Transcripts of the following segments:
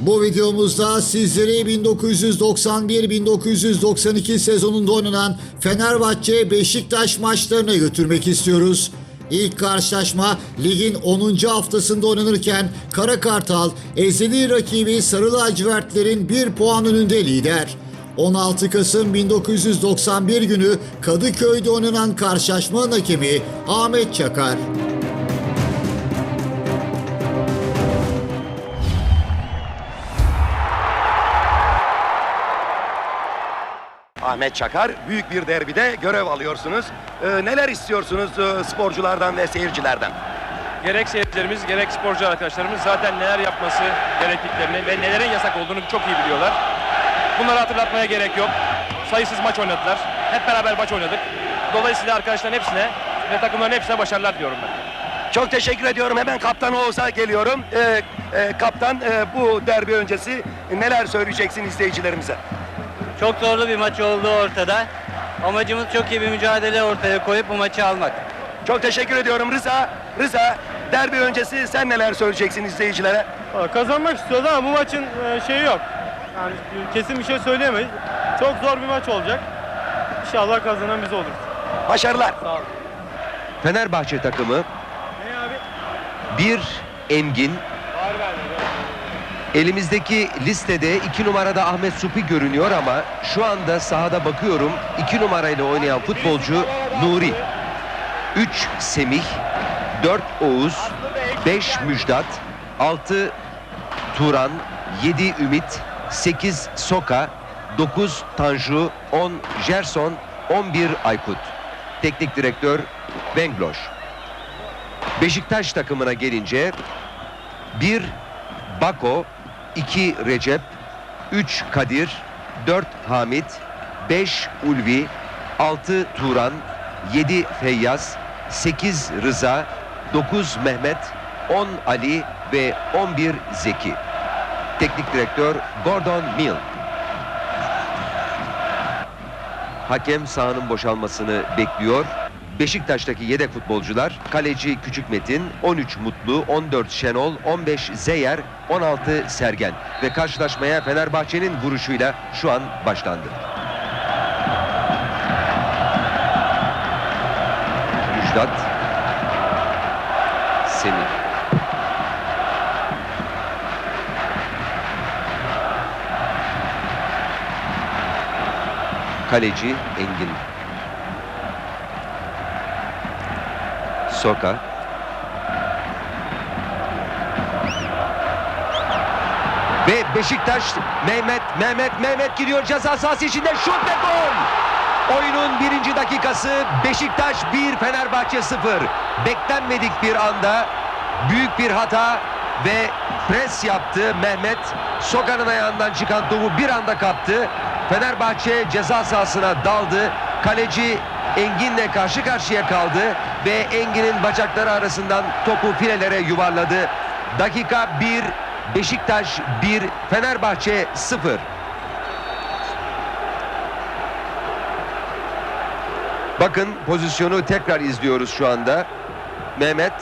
Bu videomuzda sizleri 1991-1992 sezonunda oynanan Fenerbahçe Beşiktaş maçlarına götürmek istiyoruz. İlk karşılaşma ligin 10. haftasında oynanırken Kara Kartal ezeli rakibi Sarı Lacivertlerin 1 puan önünde lider. 16 Kasım 1991 günü Kadıköy'de oynanan karşılaşmanın hakemi Ahmet Çakar. Ahmet Çakar büyük bir derbide görev alıyorsunuz. Ee, neler istiyorsunuz e, sporculardan ve seyircilerden? Gerek seyircilerimiz gerek sporcu arkadaşlarımız zaten neler yapması gerektiklerini ve nelerin yasak olduğunu çok iyi biliyorlar. Bunları hatırlatmaya gerek yok. Sayısız maç oynadılar. Hep beraber maç oynadık. Dolayısıyla arkadaşların hepsine ve takımların hepsine başarılar diliyorum ben. Çok teşekkür ediyorum. Hemen kaptan Oğuz'a geliyorum. Ee, e, kaptan e, bu derbi öncesi neler söyleyeceksin izleyicilerimize? Çok zorlu bir maç olduğu ortada. Amacımız çok iyi bir mücadele ortaya koyup bu maçı almak. Çok teşekkür ediyorum Rıza. Rıza derbi öncesi sen neler söyleyeceksin izleyicilere? Kazanmak istiyoruz ama bu maçın e, şeyi yok. Yani kesin bir şey söyleyemeyiz. Çok zor bir maç olacak. İnşallah kazanan biz oluruz. Başarılar. Sağ olun. Fenerbahçe takımı Ne abi? bir Engin, elimizdeki listede iki numarada Ahmet Supi görünüyor ama şu anda sahada bakıyorum iki numarayla oynayan futbolcu Nuri. 3 Semih, 4 Oğuz, 5 Müjdat, 6 Turan, 7 Ümit, 8 Soka, 9 Tanju, 10 Gerson, 11 Aykut. Teknik direktör Bengloş. Beşiktaş takımına gelince 1 Bako, 2 Recep, 3 Kadir, 4 Hamit, 5 Ulvi, 6 Turan, 7 Feyyaz, 8 Rıza, 9 Mehmet, 10 Ali ve 11 Zeki. Teknik direktör Gordon Mill. Hakem sahanın boşalmasını bekliyor. Beşiktaş'taki yedek futbolcular kaleci Küçük Metin, 13 Mutlu, 14 Şenol, 15 Zeyer, 16 Sergen. Ve karşılaşmaya Fenerbahçe'nin vuruşuyla şu an başlandı. Müjdat Semih. Kaleci Engin Soka Ve Beşiktaş Mehmet Mehmet Mehmet gidiyor ceza sahası içinde şut ve gol. Oyunun birinci dakikası Beşiktaş 1 Fenerbahçe 0. Beklenmedik bir anda büyük bir hata ve pres yaptı Mehmet. Soka'nın ayağından çıkan topu bir anda kaptı. Fenerbahçe ceza sahasına daldı. Kaleci Engin'le karşı karşıya kaldı ve Engin'in bacakları arasından topu filelere yuvarladı. Dakika 1, Beşiktaş 1, Fenerbahçe 0. Bakın pozisyonu tekrar izliyoruz şu anda. Mehmet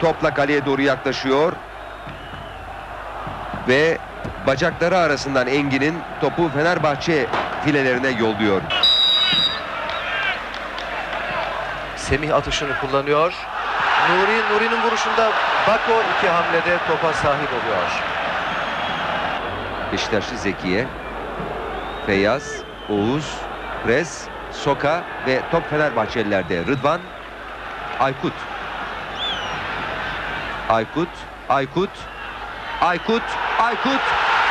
topla kaleye doğru yaklaşıyor. Ve bacakları arasından Engin'in topu Fenerbahçe filelerine yolluyor. Semih atışını kullanıyor. Nuri, Nuri'nin vuruşunda Bako iki hamlede topa sahip oluyor. Beşiktaşlı Zekiye, Feyyaz, Oğuz, Pres, Soka ve top Fenerbahçelilerde Rıdvan, Aykut. Aykut, Aykut, Aykut, Aykut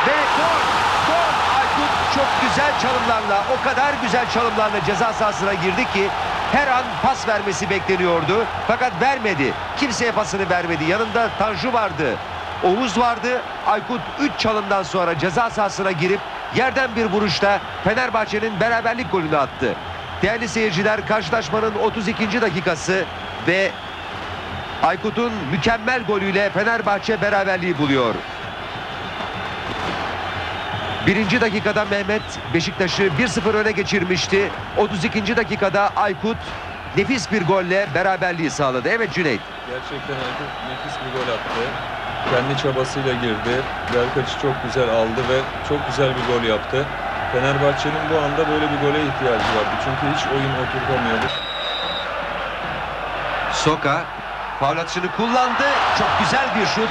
ve gol! Gol! Aykut çok güzel çalımlarla, o kadar güzel çalımlarla ceza sahasına girdi ki her an pas vermesi bekleniyordu. Fakat vermedi. Kimseye pasını vermedi. Yanında Tanju vardı. Oğuz vardı. Aykut 3 çalımdan sonra ceza sahasına girip yerden bir vuruşta Fenerbahçe'nin beraberlik golünü attı. Değerli seyirciler karşılaşmanın 32. dakikası ve Aykut'un mükemmel golüyle Fenerbahçe beraberliği buluyor. Birinci dakikada Mehmet Beşiktaş'ı 1-0 öne geçirmişti. 32. dakikada Aykut nefis bir golle beraberliği sağladı. Evet Cüneyt. Gerçekten Aykut nefis bir gol attı. kendi çabasıyla girdi. Belkaç'ı çok güzel aldı ve çok güzel bir gol yaptı. Fenerbahçe'nin bu anda böyle bir gole ihtiyacı vardı. Çünkü hiç oyun oturtamıyordu. Soka faul atışını kullandı. Çok güzel bir şut.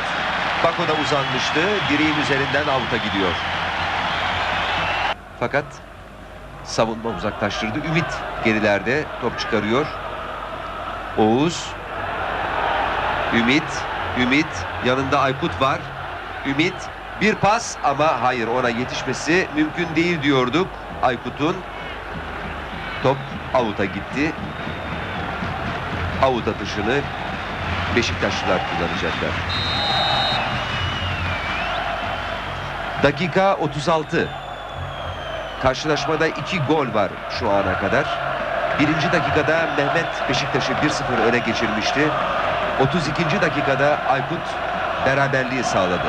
Bako da uzanmıştı. Direğin üzerinden avuta gidiyor. Fakat savunma uzaklaştırdı. Ümit gerilerde top çıkarıyor. Oğuz. Ümit. Ümit. Yanında Aykut var. Ümit. Bir pas ama hayır ona yetişmesi mümkün değil diyorduk Aykut'un. Top avuta gitti. Avut atışını Beşiktaşlılar kullanacaklar. Dakika 36. Karşılaşmada iki gol var şu ana kadar. Birinci dakikada Mehmet Beşiktaş'ı 1-0 öne geçirmişti. 32. dakikada Aykut beraberliği sağladı.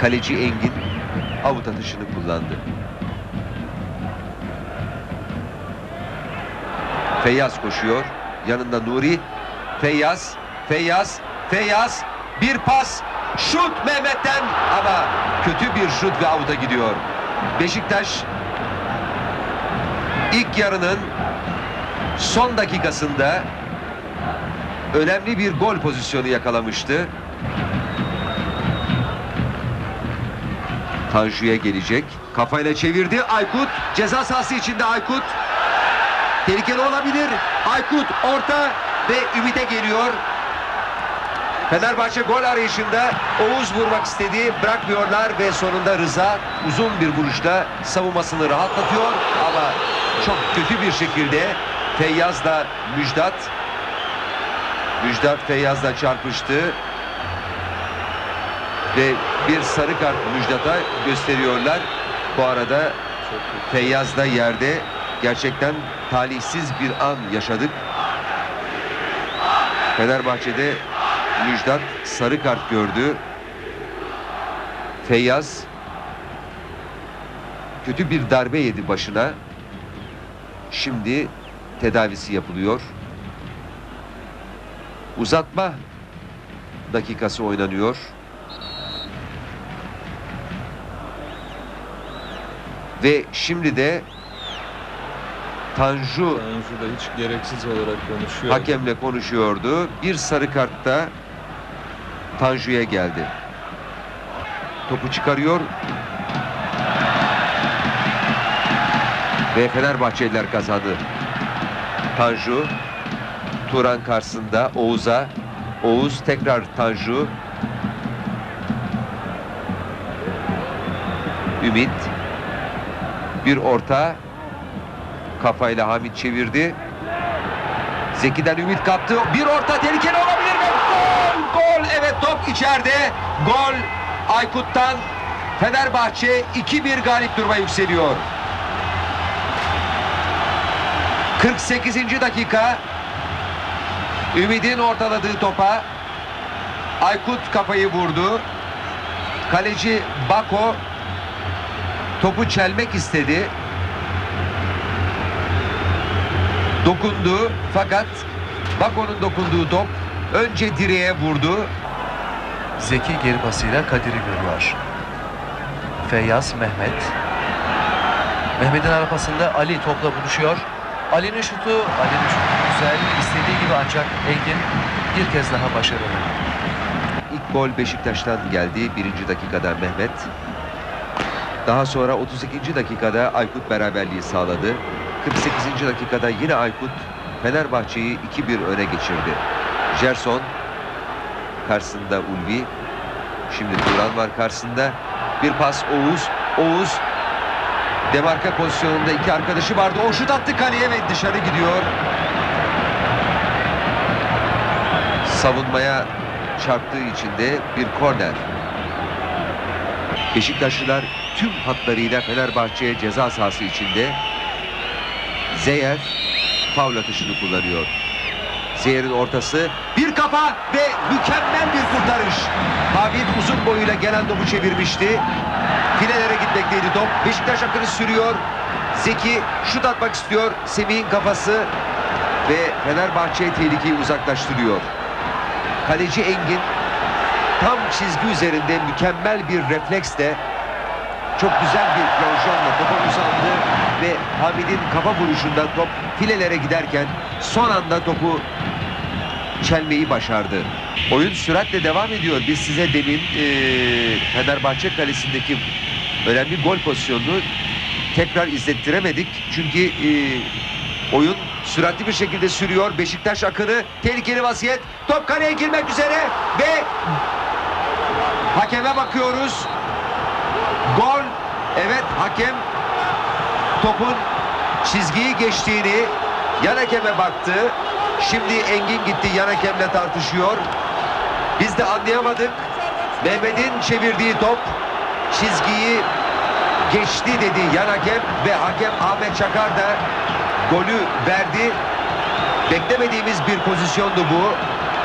Kaleci Engin avut atışını kullandı. Feyyaz koşuyor. Yanında Nuri. Feyyaz, Feyyaz, Feyyaz. Bir pas. Şut Mehmet'ten ama kötü bir şut ve avuta gidiyor. Beşiktaş ilk yarının son dakikasında önemli bir gol pozisyonu yakalamıştı. Tanju'ya gelecek. Kafayla çevirdi. Aykut ceza sahası içinde Aykut. Tehlikeli olabilir. Aykut orta ve Ümit'e geliyor. Fenerbahçe gol arayışında Oğuz vurmak istedi. Bırakmıyorlar ve sonunda Rıza uzun bir vuruşla savunmasını rahatlatıyor. Ama çok kötü bir şekilde Feyyaz'la Müjdat Müjdat Feyyaz'la çarpıştı. Ve bir sarı kart Müjdat'a gösteriyorlar. Bu arada. Feyyaz da yerde gerçekten talihsiz bir an yaşadık. Fenerbahçe'de Müjdat sarı kart gördü. Feyyaz kötü bir darbe yedi başına. Şimdi tedavisi yapılıyor. Uzatma dakikası oynanıyor. Ve şimdi de Tanju Tanju da hiç gereksiz olarak konuşuyor. hakemle konuşuyordu. Bir sarı kartta Tanju'ya geldi. Topu çıkarıyor. Ve Fenerbahçeliler kazandı. Tanju Turan karşısında Oğuz'a. Oğuz tekrar Tanju. Ümit. Bir orta. Kafayla Hamit çevirdi. Zeki'den Ümit kaptı. Bir orta tehlikeli olabilir mi? Gol! Gol! Evet top içeride. Gol Aykut'tan. Fenerbahçe 2-1 galip duruma yükseliyor. 48. dakika. Ümit'in ortaladığı topa Aykut kafayı vurdu. Kaleci Bako topu çelmek istedi. Dokundu fakat Bako'nun dokunduğu top önce direğe vurdu. Zeki geri pasıyla Kadir'i görüyor. Feyyaz Mehmet. Mehmet'in arapasında Ali topla buluşuyor. Ali'nin şutu, Ali'nin şutu güzel, istediği gibi ancak Engin bir kez daha başarılı. İlk gol Beşiktaş'tan geldi. Birinci dakikada Mehmet. Daha sonra 32. dakikada Aykut beraberliği sağladı. 48. dakikada yine Aykut Fenerbahçe'yi 2-1 öne geçirdi. Gerson karşısında Ulvi. Şimdi Turan var karşısında. Bir pas Oğuz. Oğuz demarka pozisyonunda iki arkadaşı vardı. O şut attı kaleye ve dışarı gidiyor. Savunmaya çarptığı için de bir korner. Beşiktaşlılar tüm hatlarıyla Fenerbahçe ceza sahası içinde. Zeyer faul atışını kullanıyor. Zeyer'in ortası bir kafa ve mükemmel bir kurtarış. Habib uzun boyuyla gelen topu çevirmişti. Filelere gitmekteydi top. Beşiktaş akını sürüyor. Zeki şut atmak istiyor. Semih'in kafası ve Fenerbahçe tehlikeyi uzaklaştırıyor. kaleci Engin tam çizgi üzerinde mükemmel bir refleksle çok güzel bir plonjörle topa uzandı ve Hamid'in kafa vuruşunda top filelere giderken son anda topu çelmeyi başardı. Oyun süratle devam ediyor. Biz size demin eee, Fenerbahçe kalesindeki önemli gol pozisyonunu tekrar izlettiremedik. Çünkü eee, oyun süratli bir şekilde sürüyor. Beşiktaş akını tehlikeli vaziyet. Top kaleye girmek üzere ve hakeme bakıyoruz. Gol. Evet hakem topun çizgiyi geçtiğini yan hakeme baktı. Şimdi Engin gitti yan hakemle tartışıyor. Biz de anlayamadık. Mehmet'in çevirdiği top çizgiyi geçti dedi yan hakem ve hakem Ahmet Çakar da golü verdi. Beklemediğimiz bir pozisyondu bu.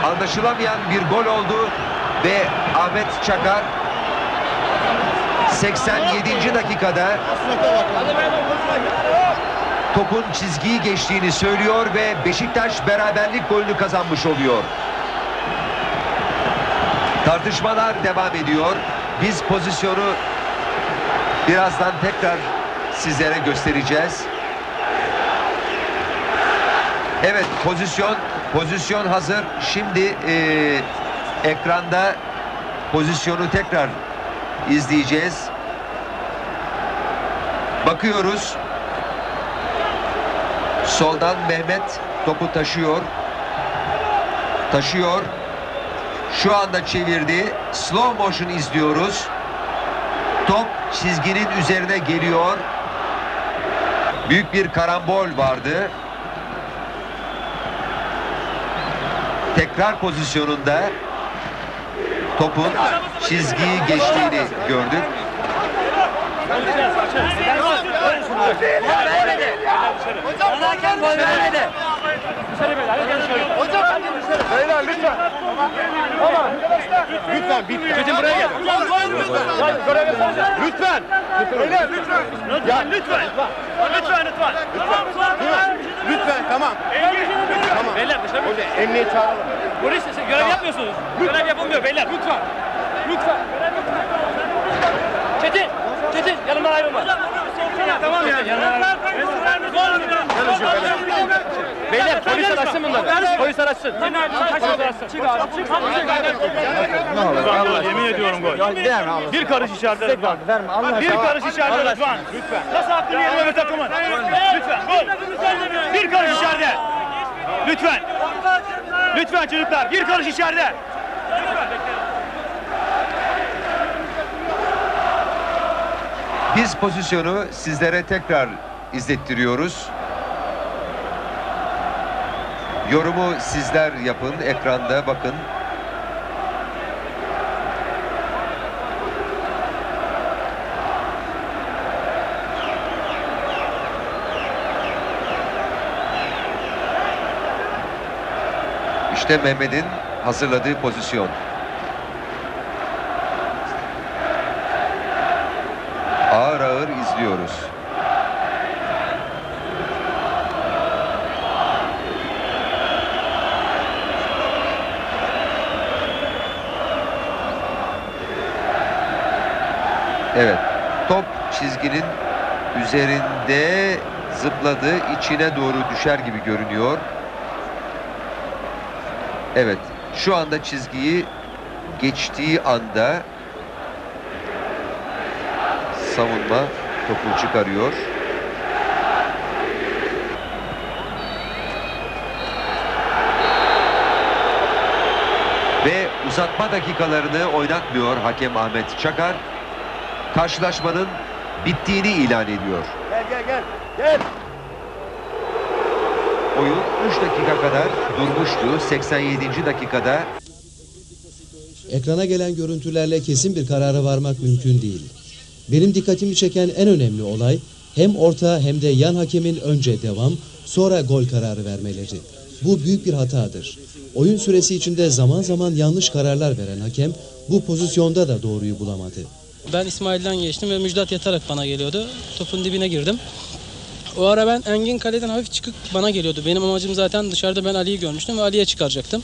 Anlaşılamayan bir gol oldu ve Ahmet Çakar 87. dakikada topun çizgiyi geçtiğini söylüyor ve Beşiktaş beraberlik golünü kazanmış oluyor. Tartışmalar devam ediyor. Biz pozisyonu birazdan tekrar sizlere göstereceğiz. Evet pozisyon pozisyon hazır. Şimdi eee, ekranda pozisyonu tekrar izleyeceğiz. Bakıyoruz. Soldan Mehmet topu taşıyor. Taşıyor. Şu anda çevirdi. Slow motion izliyoruz. Top çizginin üzerine geliyor. Büyük bir karambol vardı. Tekrar pozisyonunda topun çizgiyi geçtiğini gördük. Çetin buraya gel. Lütfen. Beyler lütfen. Ya lütfen. Lütfen lütfen. Lütfen tamam. Tamam. Beyler dışarı mı? Emniyet çağıralım. Polis siz görev yapmıyorsunuz. Görev yapılmıyor beyler. Lütfen. Lütfen. Çetin. Çetin yanımdan ayrılma. Tamam ya. Beyler polis araçsın bunları. Polis araçsın. Çık abi. Çık abi. Yemin ediyorum gol. Bir karış içeride Rıdvan. Verme Allah Bir karış içeride Rıdvan. Lütfen. Nasıl hakkını yeme ve takımın? Lütfen. Gol. Bir karış içeride. Lütfen. Lütfen çocuklar. Bir karış içeride. Biz pozisyonu sizlere tekrar izlettiriyoruz. Yorumu sizler yapın. Ekranda bakın. İşte Mehmet'in hazırladığı pozisyon. Ağır ağır izliyoruz. Evet. Top çizginin üzerinde zıpladı. içine doğru düşer gibi görünüyor. Evet. Şu anda çizgiyi geçtiği anda savunma topu çıkarıyor. Ve uzatma dakikalarını oynatmıyor hakem Ahmet Çakar. Karşılaşmanın bittiğini ilan ediyor. Gel gel gel. Gel. Oyun 3 dakika kadar durmuştu. 87. dakikada Ekrana gelen görüntülerle kesin bir karara varmak mümkün değil. Benim dikkatimi çeken en önemli olay hem orta hem de yan hakemin önce devam sonra gol kararı vermeleri. Bu büyük bir hatadır. Oyun süresi içinde zaman zaman yanlış kararlar veren hakem bu pozisyonda da doğruyu bulamadı. Ben İsmail'den geçtim ve Müjdat yatarak bana geliyordu. Topun dibine girdim. O ara ben Engin kaleden hafif çıkıp bana geliyordu. Benim amacım zaten dışarıda ben Ali'yi görmüştüm ve Ali'ye çıkaracaktım.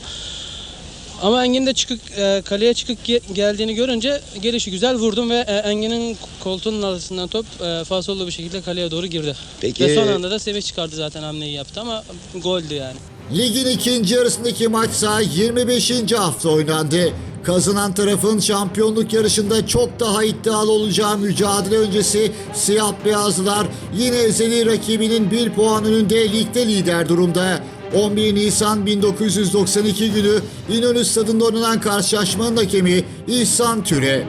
Ama Engin de çıkık e, kaleye çıkık ge- geldiğini görünce gelişi güzel vurdum ve e, Engin'in koltuğunun arasından top e, fasollu bir şekilde kaleye doğru girdi. Peki- Ve son anda da Semih çıkardı zaten hamleyi yaptı ama goldü yani. Ligin ikinci yarısındaki maçsa 25. hafta oynandı. Kazanan tarafın şampiyonluk yarışında çok daha iddialı olacağı mücadele öncesi siyah beyazlılar yine ezeli rakibinin bir puan önünde ligde lider durumda. 11 Nisan 1992 günü İnönü Stadı'nda oynanan karşılaşmanın hakemi İhsan Türe.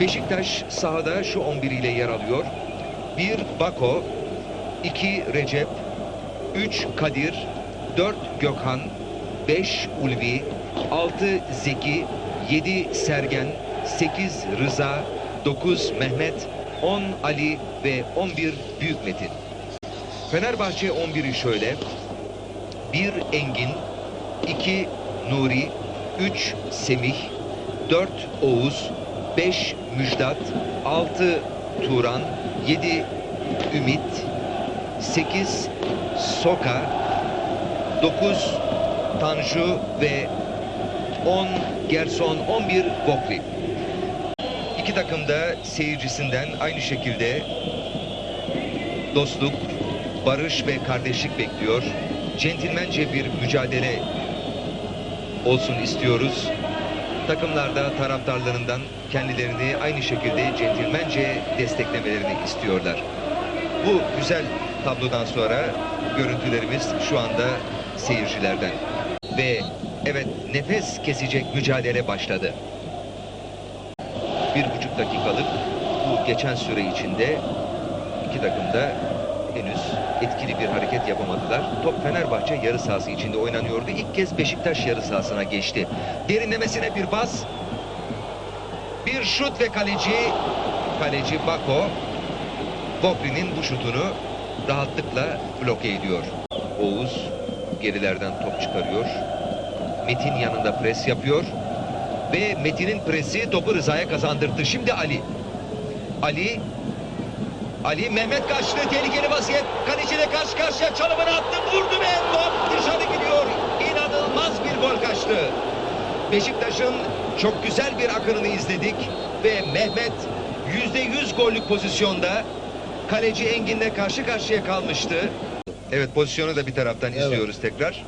Beşiktaş sahada şu 11 ile yer alıyor. 1 Bako, 2 Recep, 3 Kadir, 4 Gökhan, 5 Ulvi, 6 Zeki, 7 Sergen, 8 Rıza, 9 Mehmet, 10 Ali ve 11 Büyük Metin. Fenerbahçe 11'i şöyle. 1 Engin, 2 Nuri, 3 Semih, 4 Oğuz, 5 Müjdat, 6 Turan, 7 Ümit, 8 Soka, 9 Tanju ve 10 Gerson, 11 Bokli. İki takım da seyircisinden aynı şekilde dostluk, barış ve kardeşlik bekliyor. Centilmence bir mücadele olsun istiyoruz. Takımlar da taraftarlarından kendilerini aynı şekilde centilmence desteklemelerini istiyorlar. Bu güzel tablodan sonra görüntülerimiz şu anda seyircilerden. Ve evet nefes kesecek mücadele başladı. Bir buçuk dakikalık bu geçen süre içinde iki takım da henüz etkili bir hareket yapamadılar. Top Fenerbahçe yarı sahası içinde oynanıyordu. İlk kez Beşiktaş yarı sahasına geçti. Derinlemesine bir bas. Bir şut ve kaleci kaleci Bako Bokri'nin bu şutunu rahatlıkla bloke ediyor. Oğuz gerilerden top çıkarıyor. Metin yanında pres yapıyor. Ve Metin'in presi topu Rıza'ya kazandırdı. Şimdi Ali. Ali Ali Mehmet kaçtı. Tehlikeli vaziyet. Kaleciyle karşı karşıya çalımını attı. Vurdu ve top dışarı gidiyor. İnanılmaz bir gol kaçtı. Beşiktaş'ın çok güzel bir akınını izledik. Ve Mehmet yüzde yüz gollük pozisyonda kaleci Engin'le karşı karşıya kalmıştı. Evet pozisyonu da bir taraftan izliyoruz tekrar.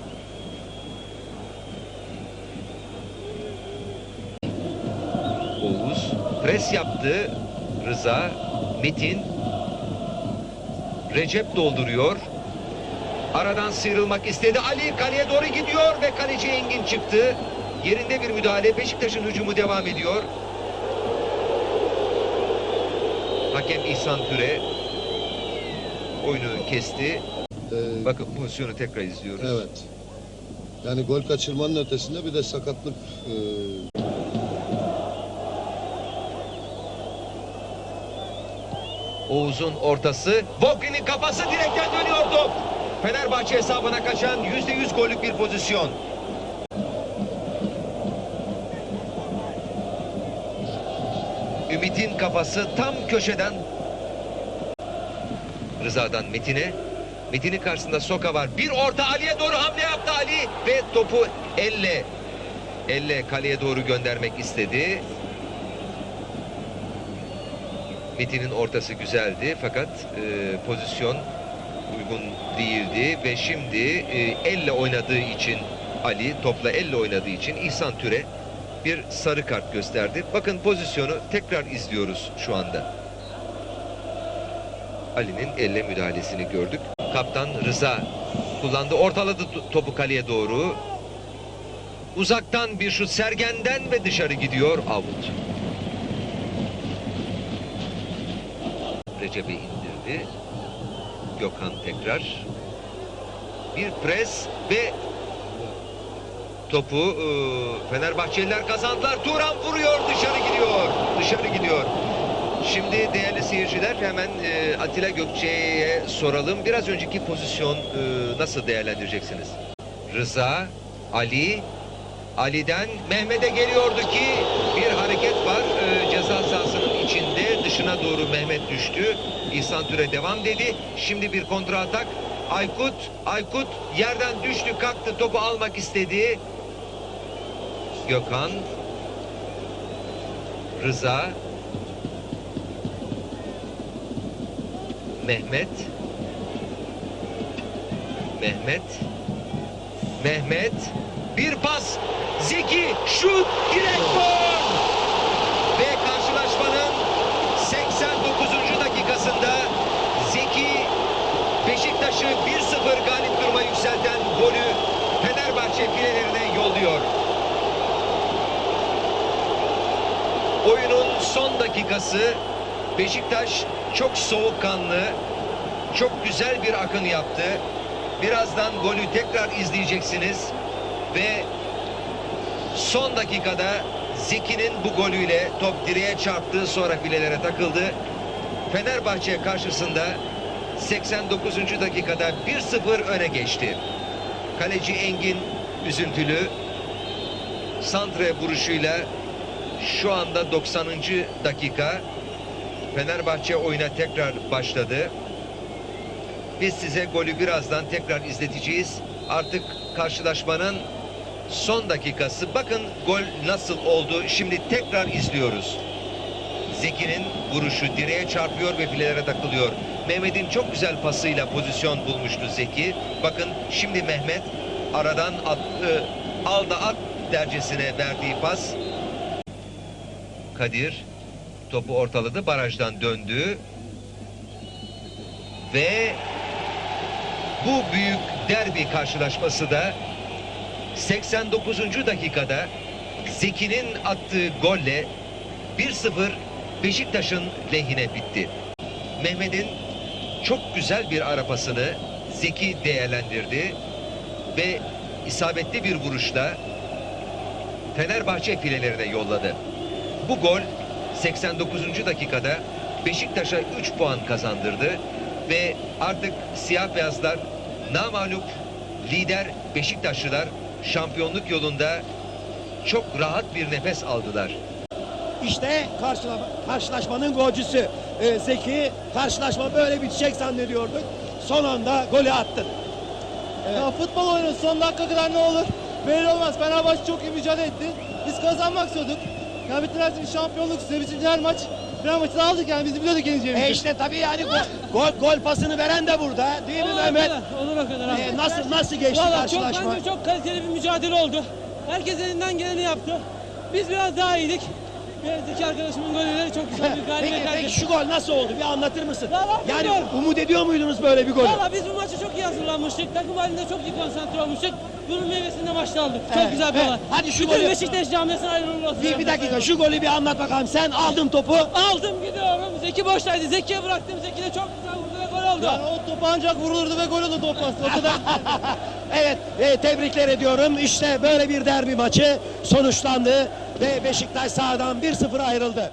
Oğuz pres yaptı. Rıza, Metin, Recep dolduruyor. Aradan sıyrılmak istedi. Ali kaleye doğru gidiyor ve kaleci Engin çıktı. Yerinde bir müdahale. Beşiktaş'ın hücumu devam ediyor. Hakem İhsan Türe oyunu kesti. Ee, Bakın pozisyonu tekrar izliyoruz. evet. Yani gol kaçırmanın ötesinde bir de sakatlık e, Oğuz'un ortası. Vokri'nin kafası direkten dönüyordu. Fenerbahçe hesabına kaçan yüzde yüz gollük bir pozisyon. Ümit'in kafası tam köşeden Rıza'dan Metin'e. Metin'in karşısında Soka var. Bir orta Ali'ye doğru hamle yaptı Ali ve topu elle elle kaleye doğru göndermek istedi. Metin'in ortası güzeldi fakat e, pozisyon uygun değildi ve şimdi e, elle oynadığı için Ali topla elle oynadığı için İhsan Türe bir sarı kart gösterdi. Bakın pozisyonu tekrar izliyoruz şu anda. Ali'nin elle müdahalesini gördük. Kaptan Rıza kullandı. Ortaladı to- topu kaleye doğru. Uzaktan bir şut Sergen'den ve dışarı gidiyor. Out. Recep'e indirdi. Gökhan tekrar. Bir pres ve topu e, Fenerbahçeliler kazandılar. Turan vuruyor dışarı gidiyor. Dışarı gidiyor. Şimdi değerli seyirciler hemen e, Atilla Gökçe'ye soralım. Biraz önceki pozisyon e, nasıl değerlendireceksiniz? Rıza, Ali, Ali'den Mehmet'e geliyordu ki bir hareket var. E, ceza sahasının içinde dışına doğru Mehmet düştü. İhsan Türe devam dedi. Şimdi bir kontra atak. Aykut, Aykut yerden düştü kalktı topu almak istedi. Gökhan. Rıza. Mehmet. Mehmet. Mehmet. Bir pas. Zeki şut direkt gol. Ve karşılaşmanın 89. dakikasında Zeki Beşiktaş'ı 1-0 galip duruma yükselten golü Fenerbahçe filelerine yolluyor. Oyunun son dakikası Beşiktaş çok soğukkanlı, çok güzel bir akın yaptı. Birazdan golü tekrar izleyeceksiniz ve son dakikada Zeki'nin bu golüyle top direğe çarptı sonra filelere takıldı. Fenerbahçe karşısında 89. dakikada 1-0 öne geçti. Kaleci Engin üzüntülü santre vuruşuyla şu anda 90. dakika Fenerbahçe oyuna tekrar başladı. Biz size golü birazdan tekrar izleteceğiz. Artık karşılaşmanın son dakikası. Bakın gol nasıl oldu. Şimdi tekrar izliyoruz. Zeki'nin vuruşu direğe çarpıyor ve filelere takılıyor. Mehmet'in çok güzel pasıyla pozisyon bulmuştu Zeki. Bakın şimdi Mehmet aradan attı, al da at dercesine verdiği pas. Kadir topu ortaladı, barajdan döndü. Ve bu büyük derbi karşılaşması da 89. dakikada Zeki'nin attığı golle 1-0 Beşiktaş'ın lehine bitti. Mehmet'in çok güzel bir arapasını Zeki değerlendirdi ve isabetli bir vuruşla Fenerbahçe filelerine yolladı. Bu gol 89. dakikada Beşiktaş'a 3 puan kazandırdı ve artık siyah beyazlar namalup lider Beşiktaşlılar şampiyonluk yolunda çok rahat bir nefes aldılar. İşte karşılama, karşılaşmanın golcüsü Ee, Zeki. Karşılaşma böyle bitecek zannediyorduk. Son anda golü attı. Ya futbol oyunu son dakika kadar ne olur? Belli olmaz. Fenerbahçe çok iyi mücadele etti. Biz kazanmak istiyorduk. Ya bütün her şey şampiyonluk size bizim her maç. Her maçı da aldık yani biz biliyorduk yeneceğimizi. E işte tabii yani gol, gol, gol pasını veren de burada değil mi Olur Mehmet? kadar, olur o kadar. abi. Ee, nasıl nasıl geçti Valla çok karşılaşma? bence çok kaliteli bir mücadele oldu. Herkes elinden geleni yaptı. Biz biraz daha iyiydik. Zeki arkadaşımın golüyle çok güzel bir Peki, galibiyet peki ettik. şu gol nasıl oldu? Bir anlatır mısın? Valla Yani bilmiyorum. umut ediyor muydunuz böyle bir golü? Valla biz bu maça çok iyi hazırlanmıştık. Takım halinde çok iyi konsantre olmuştuk. Bunun meyvesini de maçta aldık. Çok Evet, güzel bir evet. olay. Hadi şu Bütün golü- Beşiktaş camiasına olsun. Bir, bir dakika şu golü bir anlat bakalım. Sen aldın topu. Aldım gidiyorum. Zeki boştaydı. Zeki'ye bıraktım. Zeki de çok güzel vurdu ve gol oldu. Yani o top ancak vurulurdu ve gol oldu top pası. O kadar. evet, e, tebrikler ediyorum. İşte böyle bir derbi maçı sonuçlandı ve Beşiktaş sahadan 1-0 ayrıldı.